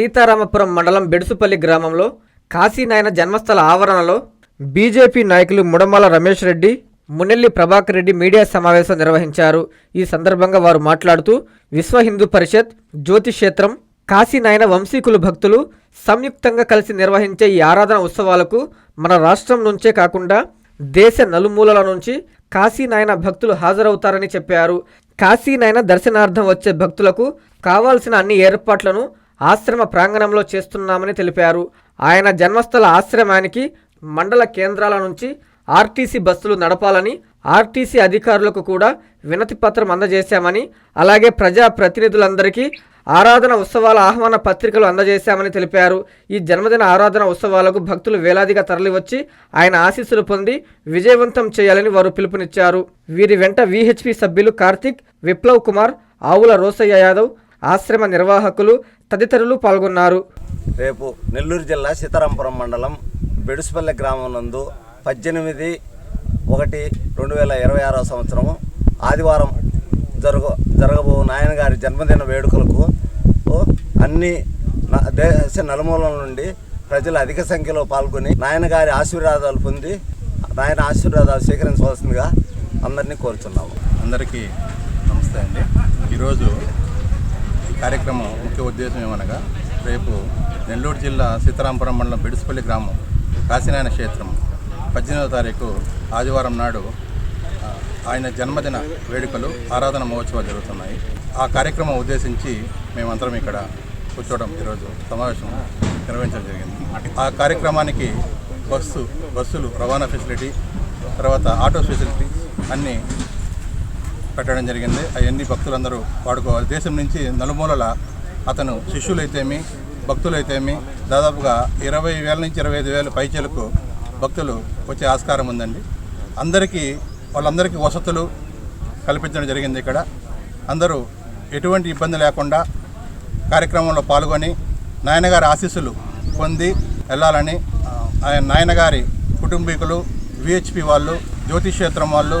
సీతారామపురం మండలం బెడుసుపల్లి గ్రామంలో కాశీనాయన జన్మస్థల ఆవరణలో బీజేపీ నాయకులు ముడమల రమేష్ రెడ్డి మునెల్లి ప్రభాకర్ రెడ్డి మీడియా సమావేశం నిర్వహించారు. ఈ సందర్భంగా వారు మాట్లాడుతూ విశ్వ హిందూ పరిషత్ జ్యోతిక్షేత్రం కాశీనాయన వంశీకులు భక్తులు సంయుక్తంగా కలిసి నిర్వహించే ఈ ఆరాధన ఉత్సవాలకు మన రాష్ట్రం నుంచే కాకుండా దేశ నలుమూలల నుంచి కాశీనాయన భక్తులు హాజరవుతారని చెప్పారు. కాశీనాయన దర్శనార్థం వచ్చే భక్తులకు కావాల్సిన అన్ని ఏర్పాట్లను ఆశ్రమ ప్రాంగణంలో చేస్తున్నామని తెలిపారు. ఆయన జన్మస్థల ఆశ్రమానికి మండల కేంద్రాల నుంచి ఆర్టీసీ బస్సులు నడపాలని ఆర్టీసీ అధికారులకు కూడా వినతి పత్రం అందజేశామని అలాగే ప్రజా ప్రతినిధులందరికీ ఆరాధన ఉత్సవాల ఆహ్వాన పత్రికలు అందజేశామని తెలిపారు. ఈ జన్మదిన ఆరాధన ఉత్సవాలకు భక్తులు వేలాదిగా తరలివచ్చి ఆయన ఆశీస్సులు పొంది విజయవంతం చేయాలని వారు పిలుపునిచ్చారు. వీరి వెంట విహెచ్పి సభ్యులు కార్తిక్ విప్లవ్ కుమార్ ఆవుల రోసయ్య యాదవ్ ఆశ్రమ నిర్వాహకులు తదితరులు పాల్గొన్నారు. రేపు నెల్లూరు జిల్లా సీతారాంపురం మండలం బెడుసుపల్లె గ్రామం నందు పద్దెనిమిది ఒకటి రెండు వేల ఇరవై ఆరో సంవత్సరం ఆదివారం జరగ జరగబో నాయన గారి జన్మదిన వేడుకలకు అన్ని న- దేశ నలుమూలల నుండి ప్రజలు అధిక సంఖ్యలో పాల్గొని నాయన గారి ఆశీర్వాదాలు పొంది నాయన ఆశీర్వాదాలు స్వీకరించవలసిందిగా అందరినీ కోరుచున్నాము. అందరికీ నమస్తే అండి. ఈరోజు కార్యక్రమం ముఖ్య ఉద్దేశం ఏమనగా రేపు నెల్లూరు జిల్లా సీతారాంపురం మండలం బిడిసిపల్లి గ్రామం కాశీనాయన క్షేత్రం పద్దెనిమిదవ తారీఖు ఆదివారం నాడు ఆయన జన్మదిన వేడుకలు ఆరాధన మహోత్సవాలు జరుగుతున్నాయి. ఆ కార్యక్రమం ఉద్దేశించి మేమందరం ఇక్కడ కూర్చోవడం ఈరోజు సమావేశం నిర్వహించడం జరిగింది. ఆ కార్యక్రమానికి బస్సు బస్సులు రవాణా ఫెసిలిటీ తర్వాత ఆటో ఫెసిలిటీ అన్నీ పెట్టడం జరిగింది. అవన్నీ భక్తులందరూ వాడుకోవాలి. దేశం నుంచి నలుమూలల అతను శిష్యులైతేమి భక్తులైతేమి దాదాపుగా ఇరవై వేల నుంచి ఇరవై ఐదు వేల పైచలకు భక్తులు వచ్చే ఆస్కారం ఉందండి. అందరికీ వాళ్ళందరికీ వసతులు కల్పించడం జరిగింది ఇక్కడ. అందరూ ఎటువంటి ఇబ్బంది లేకుండా కార్యక్రమంలో పాల్గొని నాయనగారి ఆశీస్సులు పొంది వెళ్ళాలని ఆయన నాయనగారి కుటుంబీకులు విహెచ్పి వాళ్ళు జ్యోతిషేత్రం వాళ్ళు